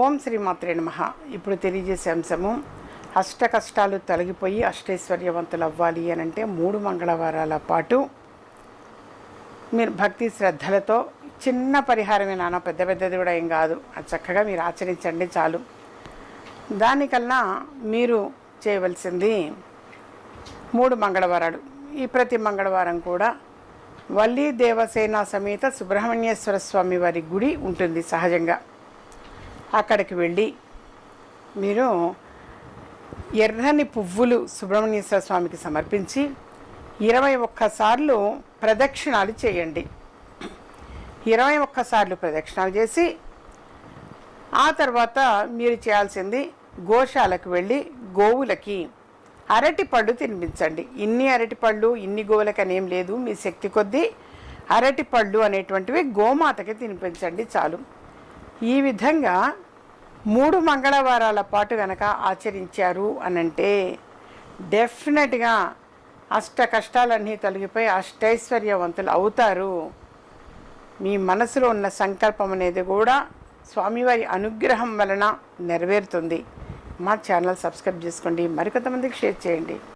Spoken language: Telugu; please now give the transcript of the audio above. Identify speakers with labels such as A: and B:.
A: ఓం శ్రీ మాత్రే నమ. ఇప్పుడు తెలియజేసే అంశము అష్ట కష్టాలు తొలగిపోయి అష్టైశ్వర్యవంతులు అవ్వాలి అని అంటే మూడు మంగళవారాల పాటు మీరు భక్తి శ్రద్ధలతో చిన్న పరిహారమే నాన్న పెద్ద పెద్దది కూడా ఏం కాదు. అది చక్కగా మీరు ఆచరించండి చాలు. దానికన్నా మీరు చేయవలసింది మూడు మంగళవారాలు. ఈ ప్రతి మంగళవారం కూడా వల్లి దేవసేన సమేత సుబ్రహ్మణ్యేశ్వర స్వామి వారి గుడి ఉంటుంది సహజంగా. అక్కడికి వెళ్ళి మీరు ఎర్రని పువ్వులు సుబ్రహ్మణ్యేశ్వర స్వామికి సమర్పించి ఇరవై ఒక్కసార్లు ప్రదక్షిణాలు చేయండి. ఇరవై ఒక్కసార్లు ప్రదక్షిణాలు చేసి ఆ తర్వాత మీరు చేయాల్సింది గోశాలకు వెళ్ళి గోవులకి అరటిపళ్ళు తినిపించండి. ఇన్ని అరటిపళ్ళు ఇన్ని గోవులకి అనేం లేదు మీ శక్తి కొద్దీ అరటిపళ్ళు అనేటువంటివి గోమాతకి తినిపించండి చాలు. ఈ విధంగా మూడు మంగళవారాల పాటు గనక ఆచరించారు అనంటే డెఫినెట్గా అష్ట కష్టాలన్నీ తొలగిపోయి అష్టైశ్వర్యవంతులు అవుతారు. మీ మనసులో ఉన్న సంకల్పం అనేది కూడా స్వామివారి అనుగ్రహం వలన నెరవేరుతుంది. మా ఛానల్ సబ్స్క్రైబ్ చేసుకోండి. మరికొంతమందికి షేర్ చేయండి.